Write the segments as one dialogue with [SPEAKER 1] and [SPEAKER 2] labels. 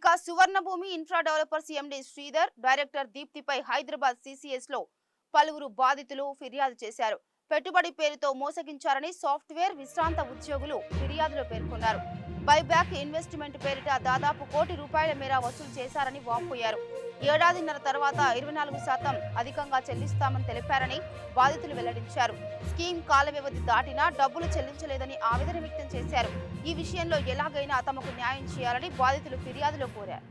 [SPEAKER 1] ఇక Suvarnabhoomi infra developers MD Sridhar director దీప్తిపై Hyderabad సిసిఎస్లో పలువురు బాధితులు ఫిర్యాదు చేశారు. పెట్టుబడి పేరుతో మోసగించారని సాఫ్ట్వేర్ విశ్రాంత ఉద్యోగులు ఫిర్యాదులో పేర్కొన్నారు. బైబ్యాక్ ఇన్వెస్ట్మెంట్ పేరిట దాదాపు కోటి రూపాయల మేర వసూలు చేశారని వాపోయారు. ఏడాదిన్నర తర్వాత ఇరవై నాలుగు శాతం అధికంగా చెల్లిస్తామని తెలిపారని బాధితులు వెల్లడించారు. స్కీమ్ కాల వ్యవధి దాటినా డబ్బులు చెల్లించలేదని ఆవేదన వ్యక్తం చేశారు. ఈ విషయంలో ఎలాగైనా తమకు న్యాయం చేయాలని బాధితులు ఫిర్యాదులో కోరారు.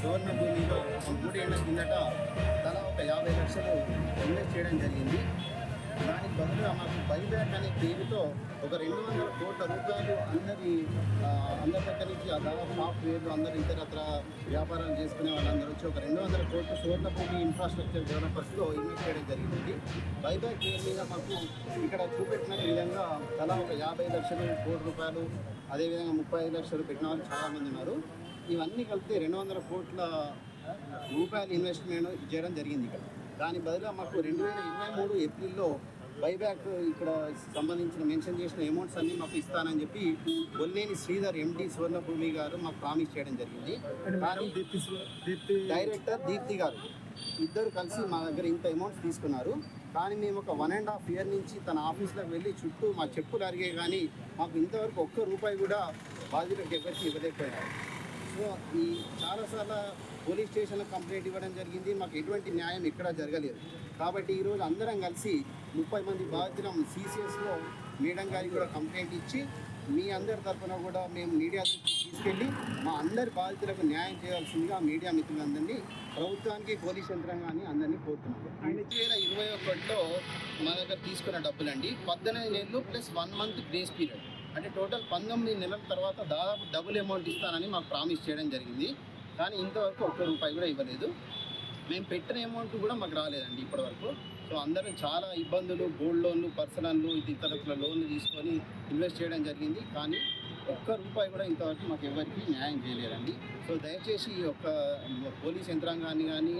[SPEAKER 2] సువర్ణ భూమిలో మూడేళ్ళ కిందట తలా ఒక యాభై లక్షలు ఇన్వెస్ట్ చేయడం జరిగింది. దానికి బదులుగా మాకు బైబ్యాక్ అనే పేరుతో ఒక రెండు వందల కోట్ల రూపాయలు అందరి అందరి దగ్గర నుంచి ఆ దాదాపు సాఫ్ట్వేర్లు అందరు ఇతరత్ర వ్యాపారాలు చేసుకునే వాళ్ళందరూ వచ్చి ఒక రెండు వందల కోట్లు సువర్ణ భూమి ఇన్ఫ్రాస్ట్రక్చర్ డెవలపర్స్లో ఇన్వెస్ట్ చేయడం జరిగింది. బైబ్యాక్ పేరు మీద మాకు ఇక్కడ చూపెట్టిన విధంగా తలా ఒక యాభై లక్షలు కోటి రూపాయలు అదేవిధంగా ముప్పై ఐదు లక్షలు పెట్టిన వాళ్ళు చాలామంది ఉన్నారు. ఇవన్నీ కలిపితే రెండు వందల కోట్ల రూపాయల ఇన్వెస్ట్మెంట్ చేయడం జరిగింది ఇక్కడ. దాని బదులుగా మాకు రెండు వేల ఇరవై మూడు ఏప్రిల్లో బైబ్యాక్ ఇక్కడ సంబంధించిన మెన్షన్ చేసిన అమౌంట్స్ అన్నీ మాకు ఇస్తానని చెప్పి బొల్లేని శ్రీధర్ ఎండి సువర్ణభూమి గారు మాకు ప్రామిస్ చేయడం జరిగింది. డైరెక్టర్ దీప్తి గారు ఇద్దరు కలిసి మా దగ్గర ఇంత అమౌంట్స్ తీసుకున్నారు. కానీ మేము ఒక వన్ అండ్ హాఫ్ ఇయర్ నుంచి తన ఆఫీస్లోకి వెళ్ళి చుట్టూ మా చెప్పులు అరిగే కానీ మాకు ఇంతవరకు ఒక్క రూపాయి కూడా బాధ్యతకు ఎవరికి ఇవ్వలేకపోయారు. ఈ చాలాసార్లు పోలీస్ స్టేషన్లో కంప్లైంట్ ఇవ్వడం జరిగింది. మాకు ఎటువంటి న్యాయం ఎక్కడా జరగలేదు. కాబట్టి ఈరోజు అందరం కలిసి ముప్పై మంది బాధితులం సీసీఎస్లో మేడం గారికి కూడా కంప్లైంట్ ఇచ్చి మీ అందరి తరఫున కూడా మేము మీడియా తీసుకెళ్ళి మా అందరి బాధితులకు న్యాయం చేయాల్సిందిగా మీడియా మిత్రులందరినీ ప్రభుత్వానికి పోలీస్ యంత్రాంగాన్ని అందరినీ కోరుతున్నాము. రెండు వేల ఇరవై ఒకటిలో మా దగ్గర తీసుకున్న డబ్బులండి. పద్దెనిమిది నెలలు plus one month grace period. అంటే టోటల్ పంతొమ్మిది నెలల తర్వాత దాదాపు డబుల్ అమౌంట్ ఇస్తానని మాకు ప్రామిస్ చేయడం జరిగింది. కానీ ఇంతవరకు ఒక్క రూపాయి కూడా ఇవ్వలేదు. మేము పెట్టిన అమౌంట్ కూడా మాకు రాలేదండి ఇప్పటివరకు. సో అందరం చాలా ఇబ్బందులు గోల్డ్ లోన్లు పర్సనల్లు ఇది ఇతరత్ర లోన్లు తీసుకొని ఇన్వెస్ట్ చేయడం జరిగింది. కానీ ఒక్క రూపాయి కూడా ఇంతవరకు మాకు ఎవరికి న్యాయం చేయలేదండి. సో దయచేసి ఈ యొక్క పోలీస్ యంత్రాంగాన్ని కానీ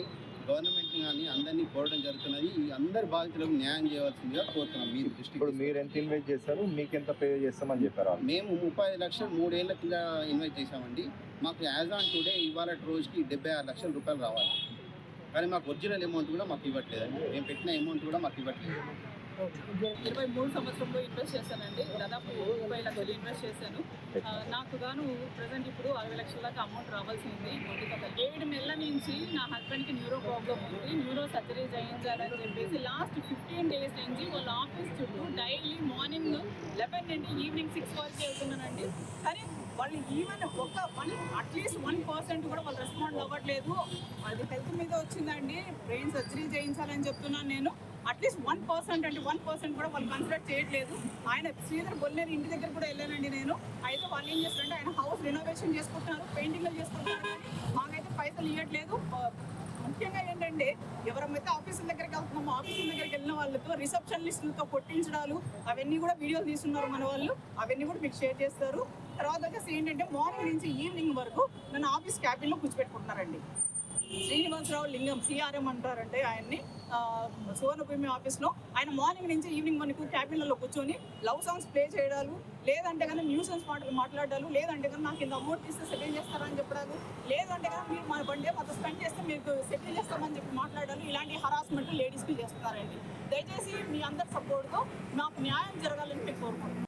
[SPEAKER 2] గవర్నమెంట్ని కానీ అందరినీ కోరడం జరుగుతున్నది. ఈ అందరి బాధితులకు న్యాయం చేయవలసిందిగా కోరుతున్నాం మీరు
[SPEAKER 3] ఇప్పుడు మీరు ఎంత ఇన్వెస్ట్ చేస్తారు మీకు ఎంత పే చేస్తామని చెప్పారు?
[SPEAKER 2] మేము ముప్పై ఐదు లక్షలు మూడేళ్ళ కింద ఇన్వెస్ట్ చేశామండి. మాకు యాజ్ ఆన్ టుడే ఇవాళ రోజుకి డెబ్బై ఆరు లక్షల రూపాయలు రావాలి. కానీ మాకు ఒరిజినల్ అమౌంట్ కూడా మాకు ఇవ్వట్లేదండి. మేము పెట్టిన అమౌంట్ కూడా మాకు ఇవ్వట్లేదు.
[SPEAKER 4] ఇరవై మూడు సంవత్సరంలో ఇన్వెస్ట్ చేశానండి. దాదాపు ముప్పై లక్షలు ఇన్వెస్ట్ చేశాను. నాకు గాను ప్రజెంట్ ఇప్పుడు అరవై లక్షల దాకా అమౌంట్ రావాల్సింది. ఏడు నెలల నుంచి నా హస్బెండ్కి న్యూరో ప్రాబ్లం ఉంది. న్యూరో సర్జరీ చేయించాలని చెప్పేసి లాస్ట్ ఫిఫ్టీన్ డేస్ నుంచి వాళ్ళ ఆఫీస్ చుట్టూ డైలీ మార్నింగ్ లెవెన్ నుండి ఈవినింగ్ సిక్స్ వరకు వెళ్తున్నానండి. కానీ వాళ్ళు ఈవెన్ ఒక వన్ అట్లీస్ట్ వన్ పర్సెంట్ కూడా వాళ్ళు రెస్పాండ్ అవ్వట్లేదు. ఏదో వచ్చిందండి. బ్రెయిన్ సర్జరీ చేయించాలని చెప్తున్నాను నేను. అట్లీస్ట్ వన్ పర్సెంట్ అంటే వన్ పర్సెంట్ కూడా వాళ్ళు కన్సిడర్ చేయట్లేదు. ఆయన శ్రీధర్ బొల్లేరు ఇంటి దగ్గర కూడా వెళ్ళానండి నేను. అయితే వాళ్ళు ఏం చేస్తారంటే ఆయన హౌస్ రెనోవేషన్ చేసుకుంటున్నారు పెయింటింగ్లు చేసుకుంటున్నారు కానీ మాకైతే పైసలు ఇవ్వట్లేదు ముఖ్యంగా ఏంటంటే ఎవరమైతే ఆఫీసుల దగ్గరికి వెళ్తున్నామో ఆఫీసుల దగ్గరికి వెళ్ళిన వాళ్ళతో రిసెప్షనిస్టులతో కొట్టించడాలు అవన్నీ కూడా వీడియోలు తీస్తున్నారు మన వాళ్ళు. అవన్నీ కూడా మీకు షేర్ చేస్తారు. తర్వాత వచ్చేసి ఏంటంటే మార్నింగ్ నుంచి ఈవినింగ్ వరకు నన్ను ఆఫీస్ క్యాబిన్లో కూర్చోపెట్టుకుంటున్నారండి శ్రీనివాసరావు లింగం సిఆర్ఎం అంటారంటే ఆయన్ని. ఆ, సువర్ణభూమి ఆఫీస్లో ఆయన మార్నింగ్ నుంచి ఈవినింగ్ మనకు క్యాబిన్లలో కూర్చొని లవ్ సాంగ్స్ ప్లే చేయడాలు లేదంటే కానీ న్యూసెన్స్ మాటలు మాట్లాడాలు లేదంటే కానీ నాకు ఇంత అమౌంట్ ఇస్తే సెటిల్ చేస్తారని చెప్పడాలు లేదంటే కానీ మీరు మన బండి మాతో స్పెండ్ చేస్తే మీకు సెటిల్ చేస్తామని చెప్పి మాట్లాడాలి ఇలాంటి హరాస్మెంట్ లేడీస్కి చేస్తున్నారండి దయచేసి మీ అందరి సపోర్ట్తో నాకు న్యాయం జరగాలని మేము కోరుకుంటున్నాం.